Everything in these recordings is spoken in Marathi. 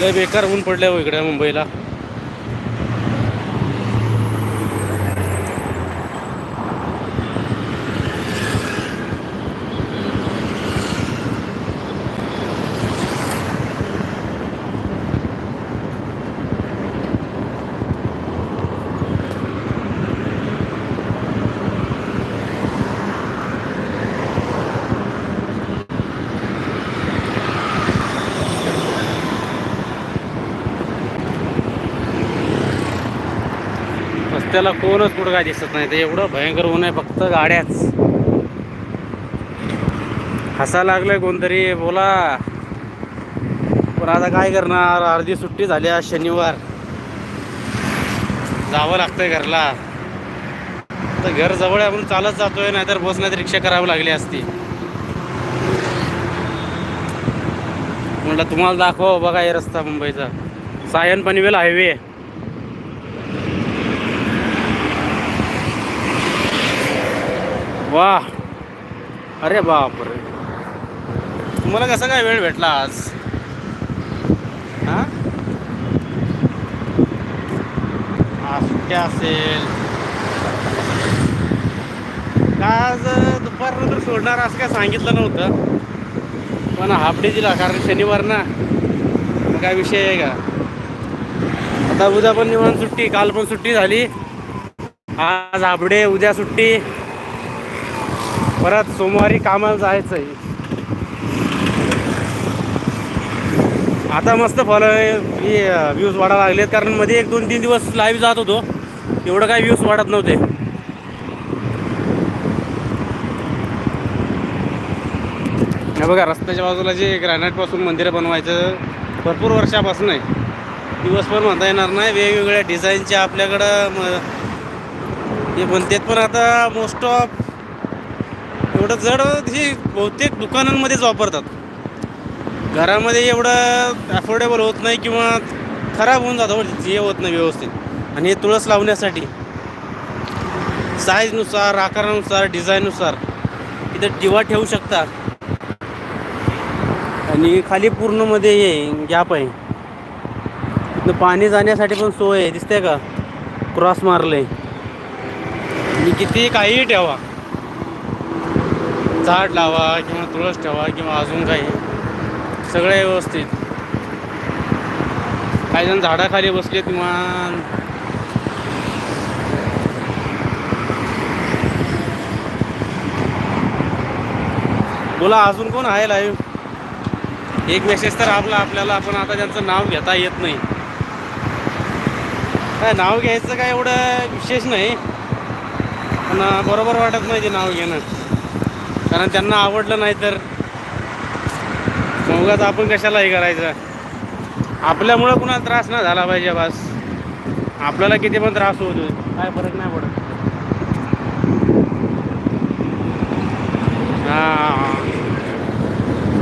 लय बेकार ऊन पडलंय हो इकडे मुंबईला. रस्त्याला कोणच कुठं काय दिसत नाही. ते एवढं भयंकर ऊन आहे फक्त गाड्याच. हसा लागलंय कोणतरी. बोला. पण आता काय करणार? अर्धी सुट्टी झाली आज शनिवार. जावं लागतंय घरला. तर घर जवळ आहे आपण चालत जातोय नाहीतर बस नाही रिक्षा करावी लागली असती. म्हटलं तुम्हाला दाखवा बघा हे रस्ता मुंबईचा. सायन पनवेल हायवे. वा अरे बापरे. तुम्हाला कसा काय वेळ भेटला आज? हां? आज सुट्ट्या असेल. का आज दुपारनंतर सोडणार असं काय सांगितलं नव्हतं. पण हाफ डे दिला कारण शनिवार ना. काय विषय आहे का? आता उद्या पण निवांत सुट्टी काल पण सुट्टी झाली. आज हाफ डे उद्या सुट्टी. परत सोमवारी कामाला जायचं आहे आता मस्त फॉलो व्ह्यूज वाढायला लागलेत. कारण मध्ये एक दोन तीन दिवस लाईव्ह जात होतो. एवढं काही व्ह्यूज वाढत नव्हते. हे बघा रस्त्याच्या बाजूला जे ग्रॅनाईटपासून मंदिरं बनवायचं भरपूर वर्षापासून आहे. दिवस पण म्हणता येणार नाही. वेगवेगळ्या डिझाईनचे आपल्याकडं म हे बनतात. पण आता मोस्ट ऑफ एवढं जड हे बहुतेक दुकानांमध्येच वापरतात. घरामध्ये एवढं अफोर्डेबल होत नाही किंवा खराब होऊन जातं जे हे होत नाही व्यवस्थित. आणि हे तुळस लावण्यासाठी साईजनुसार आकारानुसार डिझाईननुसार इथं दिवा ठेवू शकता. आणि खाली पूर्णमध्ये हे गॅप आहे. इथं पाणी जाण्यासाठी पण सोय आहे. दिसते का? क्रॉस मारले आणि किती काहीही ठेवा. झाड लावा किंवा तुळस ठेवा किंवा अजून काही सगळे व्यवस्थित. काही जण झाडाखाली बसले किंवा बोला अजून कोण आहे लाईव्ह एक मेसेज तर आपला आपल्याला आपण आता त्यांचं नाव घेता येत नाही. काय नाव घ्यायचं काय एवढं विशेष नाही. पण बरोबर वाटत नाही ते नाव घेणं. कारण त्यांना आवडलं नाही तर मग आपण कशाला हे करायचं? आपल्यामुळं कुणाला त्रास नाही झाला पाहिजे बस. आपल्याला किती पण त्रास होतो काय फरक नाही पडत. हां.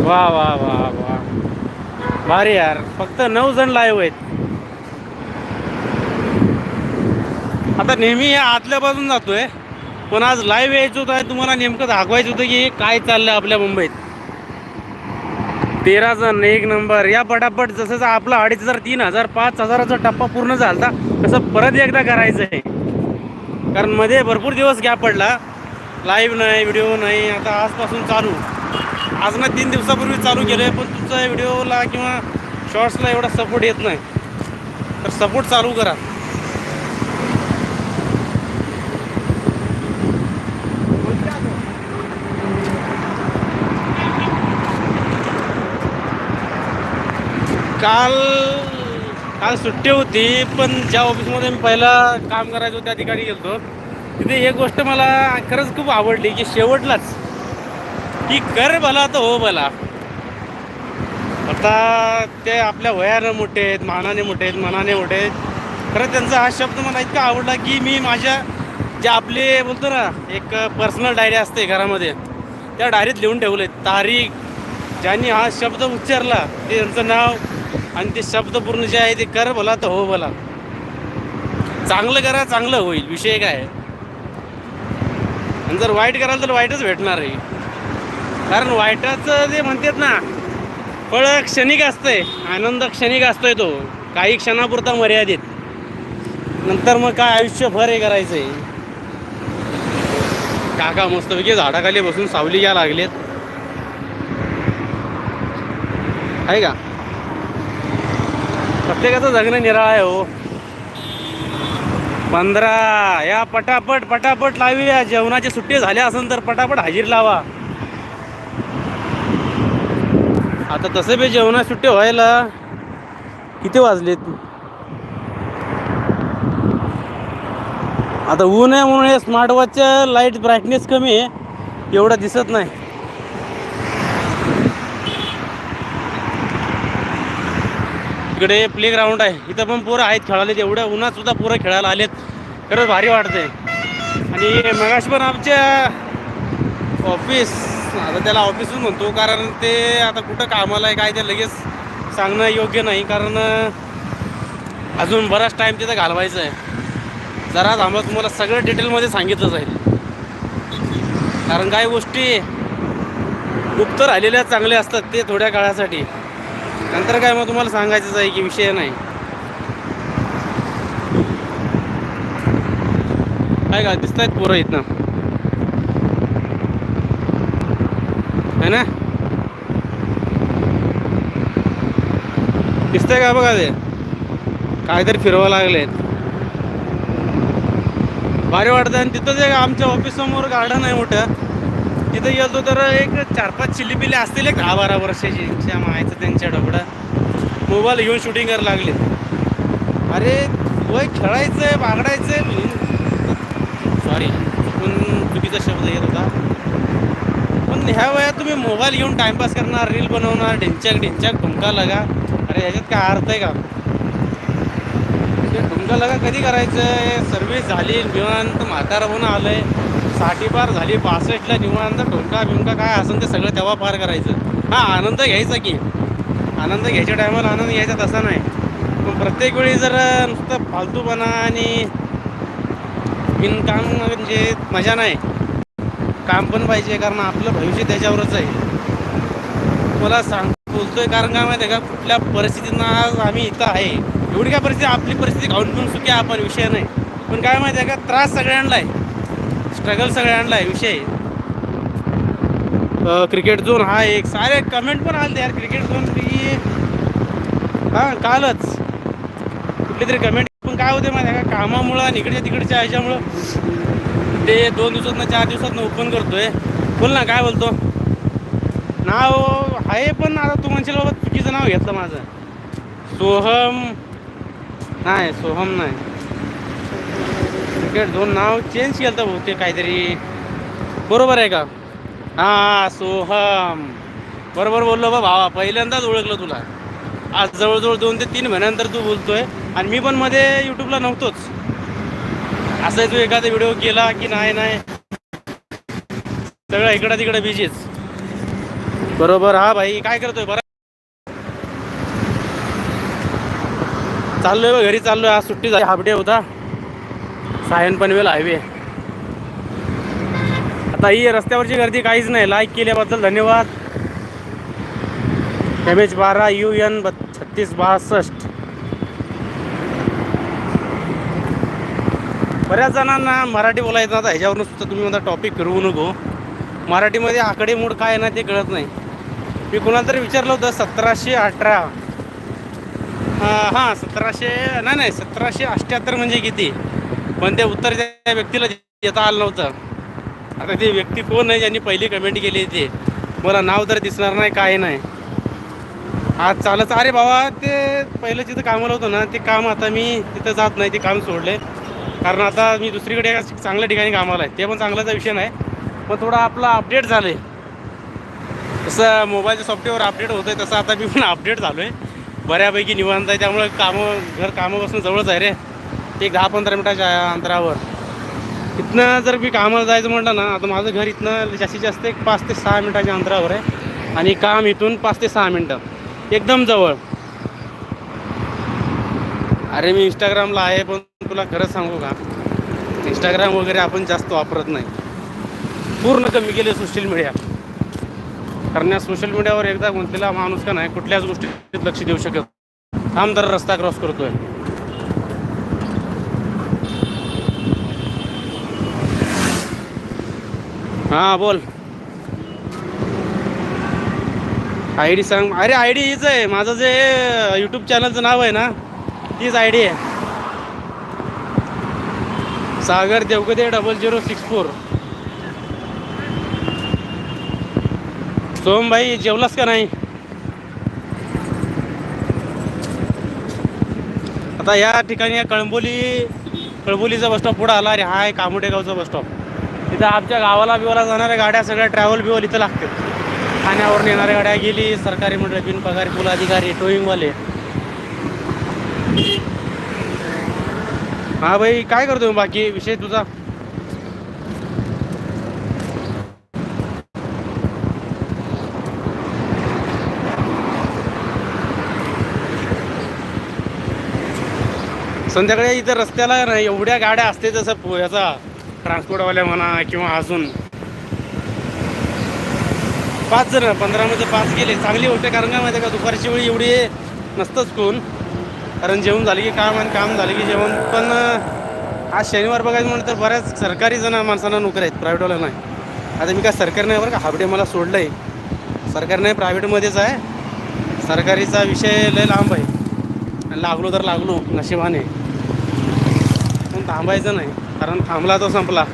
वा वा वा वा. भारी यार. फक्त नऊ जण लाईव्ह आहेत. आता नेहमी या आतल्या बाजून जातोय. पण आज लाईव्ह यायचं होतं आहे तुम्हाला नेमकं दाखवायचं होतं की काय चाललं आपल्या मुंबईत. तेरा जण एक नंबर या पटापट जसं आपला अडीच हजार तीन हजार पाच हजाराचा टप्पा पूर्ण झाला तसं परत एकदा करायचं आहे कारण मध्ये भरपूर दिवस गॅप पडला. लाईव्ह नाही व्हिडिओ नाही आता आजपासून चालू. आज ना तीन दिवसापूर्वी चालू केलं आहे पण तुमचा व्हिडिओला किंवा शॉर्ट्सला एवढा सपोर्ट येत नाही. तर सपोर्ट चालू करा. काल काल सुट्टी होती पण ज्या ऑफिसमध्ये मी पहिला काम करायचो त्या ठिकाणी गेलो तिथे एक गोष्ट मला खरंच खूप आवडली की शेवटलाच की कर भला तर हो भला. आता ते आपल्या वयानं मोठे आहेत मानाने मोठे आहेत मनाने मोठे आहेत. खरं त्यांचा हा शब्द मला इतका आवडला की मी माझ्या जे आपले बोलतो ना एक पर्सनल डायरी असते घरामध्ये त्या डायरीत लिहून ठेवले तारीख ज्यांनी हा शब्द उच्चारला ते त्यांचं नाव आणि ते शब्द पूर्ण जे आहे ते कर बोला तर हो बोला. चांगलं करा चांगलं होईल. विषय काय आणि जर वाईट कराल तर वाईटच भेटणार आहे. कारण वाईटाचं जे म्हणतात ना फळ क्षणिक असतंय आनंद क्षणिक असतोय तो. काही क्षणापुरता मर्यादित. नंतर मग काय आयुष्यभर हे करायचंय? काका मस्तपैकी झाडाखाली बसून सावली घ्या लागलेत. आहे का? प्रत्येकाचं जगणं निराळ आहे हो. पंधरा या पटापट पटापट लावूया. जेवणाची सुट्टी झाल्या असेल तर पटापट हजीर लावा. आता तसं बी जेवणा सुट्टी व्हायला किती वाजलेत? आता ऊन आहे म्हणून हे स्मार्ट वॉचच्या लाइट ब्राईटनेस कमी आहे. एवढं दिसत नाही. इकडे प्ले ग्राउंड आहे. इथं पण पोरं आहेत खेळायला. एवढ्या उन्हात सुद्धा पोरं खेळायला आलेत. खरंच भारी वाटते आणि मगाशी पण आमच्या ऑफिस आता त्याला ऑफिसच म्हणतो कारण ते आता कुठं कामाला आहे काय ते लगेच सांगणं योग्य नाही. कारण अजून बराच टाईम तिथं घालवायचा आहे. जरा आम्हाला तुम्हाला सगळं डिटेलमध्ये सांगितलं जाईल. कारण काही गोष्टी गुप्त राहिलेल्या चांगल्या असतात ते थोड्या काळासाठी. नंतर काय मग तुम्हाला सांगायचंच आहे की विषय नाही. काय का दिसत आहेत पोरं इथनं. है ना? दिसतंय का बघा ते? काहीतरी फिरवा लागलेत. भारी वाटतं आणि तिथंच एक आमच्या ऑफिस समोर गार्डन आहे मोठं तिथं गेलो तर एक चार पाच चिल्ली पिल्ली असतील एक दहा बारा वर्षाची. त्या मायचं त्यांच्या डबड्या मोबाईल घेऊन शूटिंग करायला लागले. अरे वय खेळायचंय बागडायचंय. सॉरी पण चुकीचा शब्द येत होता. पण ह्या वयात तुम्ही मोबाईल घेऊन टाइमपास करणार रील बनवणार ढिंचाक ढिंचाक ठुमका लगा. अरे ह्याच्यात काय अर्थ आहे का? ते ठुमका लगा कधी करायचं सर्विस झाली निवांत म्हातारा होऊन आलं आहे साठी पार झाली पासष्टला निवांत ठुमका बिमका काय असेल ते सगळं तेव्हा पार करायचं. हा आनंद घ्यायचा की. आनंद घ्यायच्या टायमाला आनंद घ्यायचा तसा नाही. पण प्रत्येक वेळी जर नुसतं फालतूपणा आणि बिनकाम म्हणजे मजा नाही. काम पण पाहिजे कारण आपलं भविष्य त्याच्यावरच आहे. मला सांग बोलतोय कारण काय माहिती आहे का? कुठल्या परिस्थितीनं आज आम्ही इथं आहे. एवढी काय परिस्थिती? आपली परिस्थिती खाऊन पिऊन सुखी आपण विषय नाही. पण काय माहिती आहे का? त्रास सगळ्यांना आहे. स्ट्रगल सगळ्यांना आहे विषय. क्रिकेट झोन हा एक. सारे कमेंट पण आले यार क्रिकेट झोन हां कालच. कुठली तरी कमेंट पण काय होते माहिती का? कामामुळं आणि इकडच्या तिकडच्या ह्याच्यामुळं ते दोन दिवसातनं चार दिवसातनं ओपन करतोय. बोल ना काय बोलतो? नाव आहे पण आता तू म्हणशील बाबा चुकीचं नाव घेतलं माझं. सोहम. नाही सोहम नाही. क्रिकेट दोन नाव चेंज केलं तर बहुतेक काहीतरी. बरोबर आहे का? हां सोहम. बरोबर बोललो बा भावा. पहिल्यांदाच ओळखलं तुला. आज जवळजवळ दोन ते तीन महिन्यानंतर तू बोलतोय. आणि मी पण मध्ये यूट्यूबला नव्हतोच. असं तू एखादा व्हिडिओ केला की नाही नाही. सगळं इकडं तिकडं बिझीच बरोबर. हा भाई काय करतोय? बरं. चाललोय बा घरी चाललोय. आज सुट्टी झाली हाफ डे होता. सायन पनवेल हायवे. आता ही रस्त्यावरची गर्दी काहीच नाही. लाईक केल्याबद्दल धन्यवाद. एम एच बारा यू एन छत्तीस बासष्ट. बऱ्याच जणांना मराठी बोलायचं आता ह्याच्यावरून सुद्धा तुम्ही म्हणता टॉपिक फिरवू नको. मराठीमध्ये आकडेमोड काय आहे ना ते कळत नाही. मी कुणाला तरी विचारलं होतं सतराशे अठरा. हां सतराशे नाही नाही सतराशे अठ्ठ्याहत्तर म्हणजे किती? पण ते उत्तर त्या व्यक्तीला देता आलं नव्हतं. आता ती व्यक्ती कोण आहे? ज्यांनी पहिली कमेंट केली ते मला नाव तर दिसणार नाही काय नाही. आज चालत अरे बाबा ते पहिलं जिथं कामाला होतं ना ते काम आता मी तिथं जात नाही ते काम सोडले. कारण आता मी दुसरीकडे एका चांगल्या ठिकाणी कामाला आहे. ते पण चांगलाचा विषय नाही. पण थोडा आपला अपडेट झालं आहे जसं मोबाईलचं सॉफ्टवेअर अपडेट होतं आहे तसं आता मी पण अपडेट झालो आहे बऱ्यापैकी निवांत आहे. त्यामुळे कामं घर कामापासून जवळच आहे रे. एक दहा पंधरा मिनटाच्या अंतरावर. इथनं जर मी कामाला जायचं म्हटलं ना आता माझं घर इथनं जास्तीत जास्त एक पाच ते सहा मिनटाच्या अंतरावर आहे. आणि काम इथून पाच ते सहा मिनटं. एकदम जवळ. अरे मी इंस्टाग्रामला आहे पण तुला खरं सांगू का? इंस्टाग्राम वगैरे आपण जास्त वापरत नाही. पूर्ण कमी केले सोशल मीडिया कारण या सोशल मीडियावर एकदा गुंतलेला माणूस का नाही कुठल्याच गोष्टीत लक्ष देऊ शकत थांब तर रस्ता क्रॉस करतोय. हां बोल. आय डी सांग. अरे आय डी हीच आहे. माझं जे यूट्यूब चॅनलचं नाव आहे ना तीच आय डी आहे. Sagar Devgade double zero six four Som भाई जेवलास का नाही? आता या ठिकाणी कळंबोली कळंबोलीचा बसस्टॉप पुढं आला. अरे हा आहे कामोटे बसस्टॉप तिथं आमच्या गावाला बिवाला जाणाऱ्या गाड्या सगळ्या ट्रॅव्हल बिवल इथं लागतात ठाण्यावरून येणाऱ्या गाड्या गेली सरकारी मंडळ बिनपगारी पूल पुल अधिकारी टोईंगवाले हा भाई काय करतो बाकी? विषय तुझा? संध्याकाळी इथं रस्त्याला नाही एवढ्या गाड्या असते जसं पो- ह्याचा ट्रान्सपोर्टवाल्या म्हणा किंवा अजून. पाच जण पंधरामध्ये पाच गेले. चांगली होते कारण काय माहिती आहे का दुपारची वेळी एवढी नसतंच कोण. कारण जेवण झालं की काम आणि काम झालं की जेवण. पण आज शनिवार बघायचं म्हणलं तर बऱ्याच सरकारी जण माणसांना नोकऱ्या आहेत प्रायव्हेटवाला नाही आता मी काय सरकारी नाही बरं का हाबडे मला सोडलं आहे सरकारी नाही प्रायव्हेटमध्येच आहे. सरकारीचा विषय लय लांब आहे. लागलो तर लागलो नशिबाने. पण थांबायचं नाही. कारण थांबला तो संपला.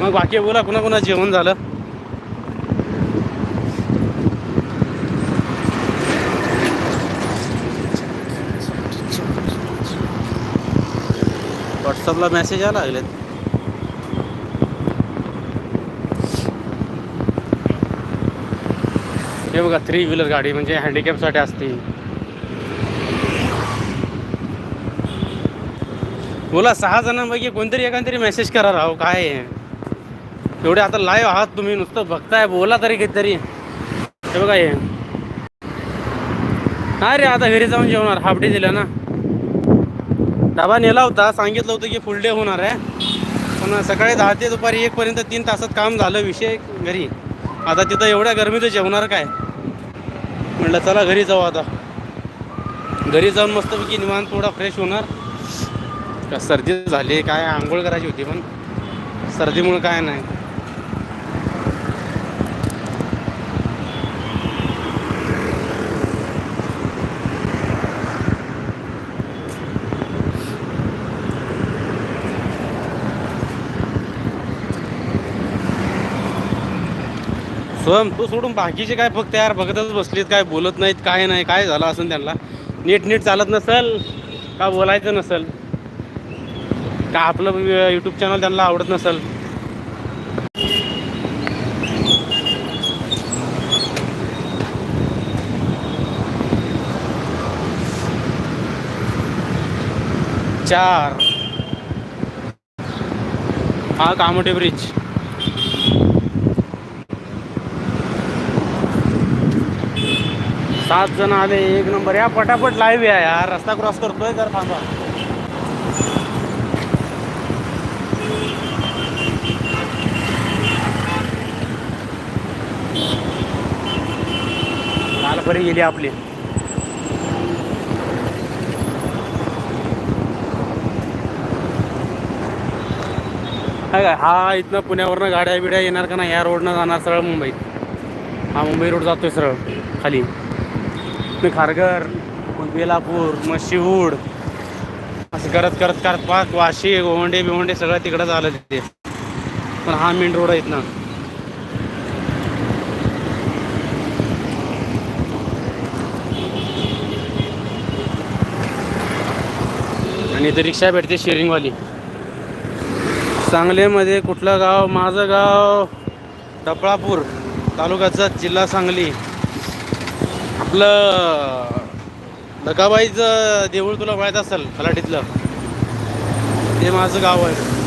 मग बाकी बोला कुणा कुणा जेवण झालं. व्हॉट्सअपला मेसेज यायला लागलेत. हे बघा थ्री व्हीलर गाडी म्हणजे हँडिकॅपसाठी असते. बोला सहा जणांपैकी कोणतरी एखादरी मेसेज करा राव काय आहे? एवढे आता लाईव्ह आहात तुम्ही नुसतं बघताय बोला तरी कितीतरी. हे बघा हे. हा रे आता घरी जाऊन जेवणार? हाफ डे दिला ना. डबा नेला होता सांगितलं होतं की फुल डे होणार आहे. पण सकाळी दहा ते दुपारी एकपर्यंत तीन तासात काम झालं विषय घरी. आता तिथं एवढ्या गरमीचं जेवणार काय? म्हटलं चला घरी जाऊ आता. घरी जाऊन मस्तपैकी निवांत थोडा फ्रेश होणार. का सर्दी झाली काय आंघोळ करायची होती पण सर्दीमुळे काय नाही. स्वयं तू सोडून बाकीचे काय फक्त यार बघतच बसलीत काय बोलत नाहीत काय नाही काय झालं असं त्यांना? नीट नीट चालत नसल? का बोलायचं नसल? का आपलं यूट्यूब चॅनल त्यांना आवडत नसल? चार. हा कामोटे ब्रिज सात जण आले एक नंबर. या पटापट लाईव्ह या यार. रस्ता क्रॉस करतोय तर थांबा. लालपरी गेली आपली. काय हा इथनं पुण्यावरनं गाड्या बिड्या येणार का नाही? या रोडनं जाणार सरळ मुंबईत हा मुंबई रोड जातोय सरळ खाली. मी खारघर मग बेलापूर मग शिवूड असं करत करत करत पाक वाशी गोवंडे बिवंडे सगळं तिकडं झालं तिथे पण हा मेन रोड आहे इथनं. आणि इथे रिक्षा भेटते शेअरिंगवाली सांगलीमध्ये कुठलं गाव? माझं गाव डपळापूर तालुक्याचा जिल्हा सांगली. आपलं लकाबाईचं देऊळ तुला माहीत असेल खलाटीतलं ते माझं गाव आहे.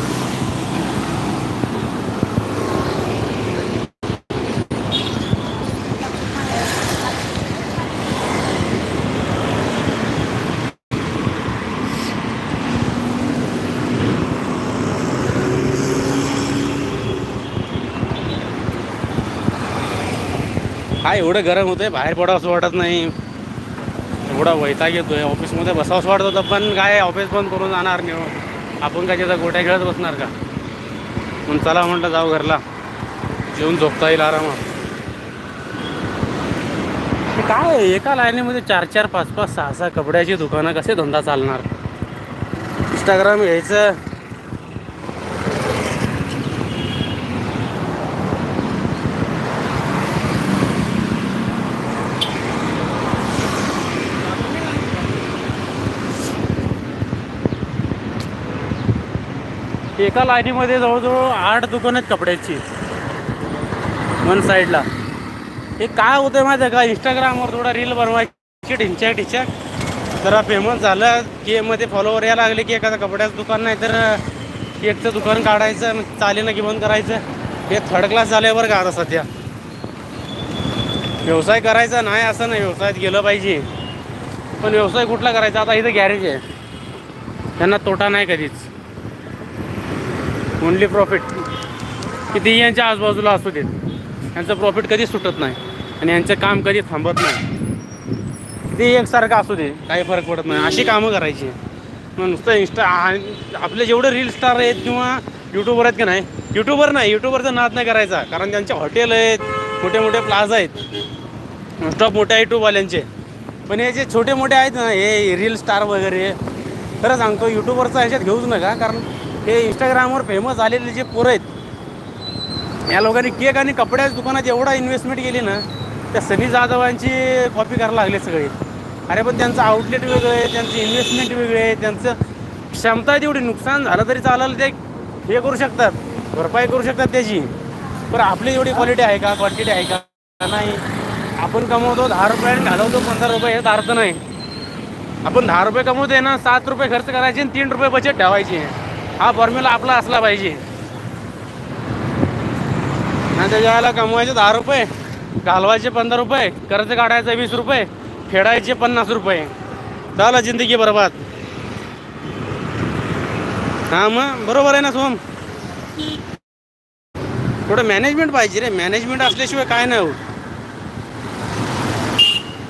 काय एवढं गरम होतंय? बाहेर पडावं असं वाटत नाही. एवढा वैताग येतोय. ऑफिसमध्ये बसावंसं वाटत होतं पण काय ऑफिस बंद करून जाणार नाही हो. आपण काय त्याचा गोट्या खेळत बसणार का? मग चला म्हटलं जाऊ घरला. जेवून झोपता येईल आरामात. काय एका लाईनीमध्ये चार चार पाच पाच सहा सहा कपड्याची दुकानं कसे धंदा चालणार? इंस्टाग्राम घ्यायचं एका लाईनीमध्ये जवळजवळ आठ दुकानं आहेत कपड्याची. वन साईडला. हे काय होतं आहे माहिती आहे का? इंस्टाग्रामवर थोडा रील बनवायची ढिंच्या ढिच्या जरा फेमस झालं. की मध्ये फॉलोवर यायला लागले की एखादं कपड्याचं दुकान नाही तर केकचं दुकान काढायचं मग चालेल ना की बंद करायचं. हे थर्ड क्लास झालं बरं का आता सध्या. व्यवसाय करायचा नाही असं नाही. व्यवसायात गेलं पाहिजे. पण व्यवसाय कुठला करायचा? आता इथं गॅरेज आहे. त्यांना तोटा नाही कधीच. Only profit. कितीही यांच्या आजूबाजूला असू देत यांचं प्रॉफिट कधीच सुटत नाही आणि यांचं काम कधी थांबत नाही. ते एकसारखं असू दे काही फरक पडत नाही. अशी कामं करायची. मग नुसतं इंस्टा आपले जेवढे रील स्टार आहेत किंवा यूट्यूबर आहेत की नाही यूट्यूबर नाही यूट्यूबरचा नाद नाही करायचा. कारण त्यांचे हॉटेल आहेत मोठे मोठे प्लाझा आहेत. स्टॉप मोठ्या यूट्यूबवाल्यांचे पण हे जे छोटे मोठे आहेत ना हे रील स्टार वगैरे खरं सांगतो यूट्यूबवरचा ह्याच्यात घेऊच नका. कारण हे इंस्टाग्रामवर फेमस झालेले जे पोरं आहेत या लोकांनी केक आणि कपड्याच्या दुकानात एवढा इन्व्हेस्टमेंट केली ना त्या सनी जाधवांची कॉपी करायला लागले सगळे. अरे पण त्यांचं आउटलेट वेगळं आहे त्यांचं इन्व्हेस्टमेंट वेगळे आहे त्यांचं क्षमता तेवढी नुकसान झालं तरी चालेल ते हे करू शकतात भरपाई करू शकतात त्याची. पण आपली एवढी क्वालिटी आहे का? क्वांटिटी आहे का? नाही. आपण कमवतो दहा रुपये आणि घालवतो पंधरा रुपये हे अर्थ नाही. आपण दहा रुपये कमवतोय ना सात रुपये खर्च करायचे आणि तीन रुपये बचत ठेवायची. हा फॉर्म्युला आपला असला पाहिजे. आणि त्याच्या वेळेला कमवायचे दहा रुपये घालवायचे पंधरा रुपये कर्ज काढायचं वीस रुपये फेडायचे पन्नास रुपये. झालं जिंदगी बरबाद. हा मग बरोबर आहे ना सोम? थोडं मॅनेजमेंट पाहिजे रे मॅनेजमेंट असल्याशिवाय काय नाही होत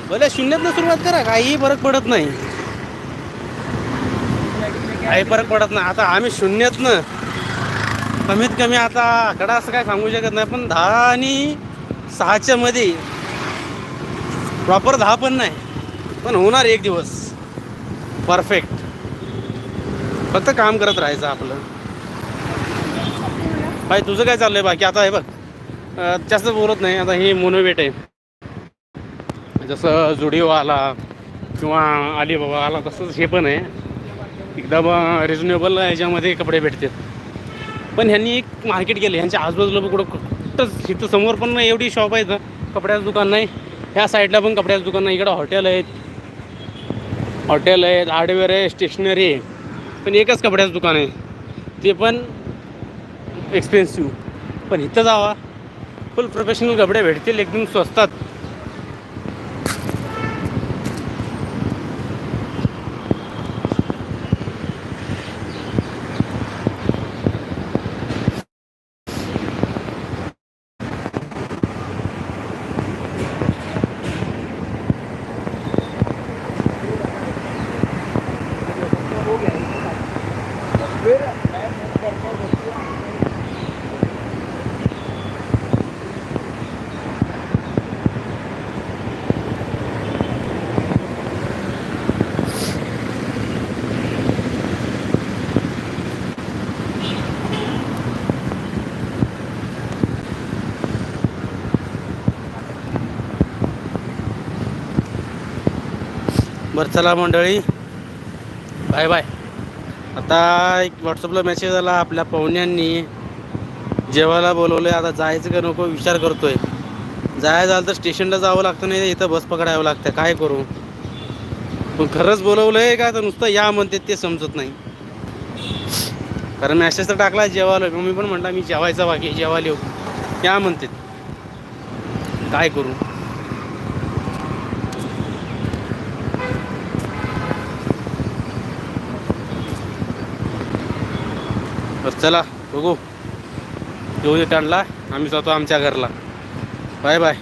भले शून्यातनं सुरुवात करा काहीही फरक पडत नाही. काही फरक पडत नाही. आता आम्ही शून्यातनं कमीत कमी आता आकडा असं काय सांगू शकत नाही पण दहा आणि सहाच्या मध्ये प्रॉपर दहा पण नाही. पण होणार एक दिवस. परफेक्ट फक्त काम करत राहायचं आपलं. बाई तुझं काय चाललंय बाकी? आता हे बघ जास्त बोलत नाही. आता हे मोनोवेट आहे. जसं जुडिओ आला किंवा अलिबाबा आला तसंच हे पण आहे. एकदम रिजनेबल ह्याच्यामध्ये कपडे भेटतात. पण ह्यांनी एक मार्केट केलं. ह्यांच्या आजूबाजूला पण कुठं कुठंच इथं समोर पण नाही एवढी शॉप आहे कपड्याचं दुकान नाही. ह्या साईडला पण कपड्याचं दुकान नाही. इकडं हॉटेल आहेत. हॉटेल आहेत हार्डवेअर आहे स्टेशनरी आहे. पण एकच कपड्याचं दुकान आहे. ते पण एक्सपेन्सिव्ह पण इथं जावा. फुल प्रोफेशनल कपडे भेटतील एकदम स्वस्तात. बरं चला मंडळी. Bye bye. आता एक व्हॉट्सअपला मेसेज आला आपल्या पाहुण्यांनी. जेवायला बोलवलं आहे आता जायचं का नको विचार करतोय. जायचं झालं तर स्टेशनला जावं लागतं नाही इथं बस पकडावं लागतं. काय करू? पण खरंच बोलवलं आहे का? तर नुसतं या म्हणते ते समजत नाही. कारण मेसेज तर टाकला जेवायला. मग मी पण म्हणला मी जेवायचा बाकी जेवायला येऊ. या म्हणते. काय करू? चला बघू. येऊ दे त्यांना आम्ही जातो आमच्या घरला. Bye bye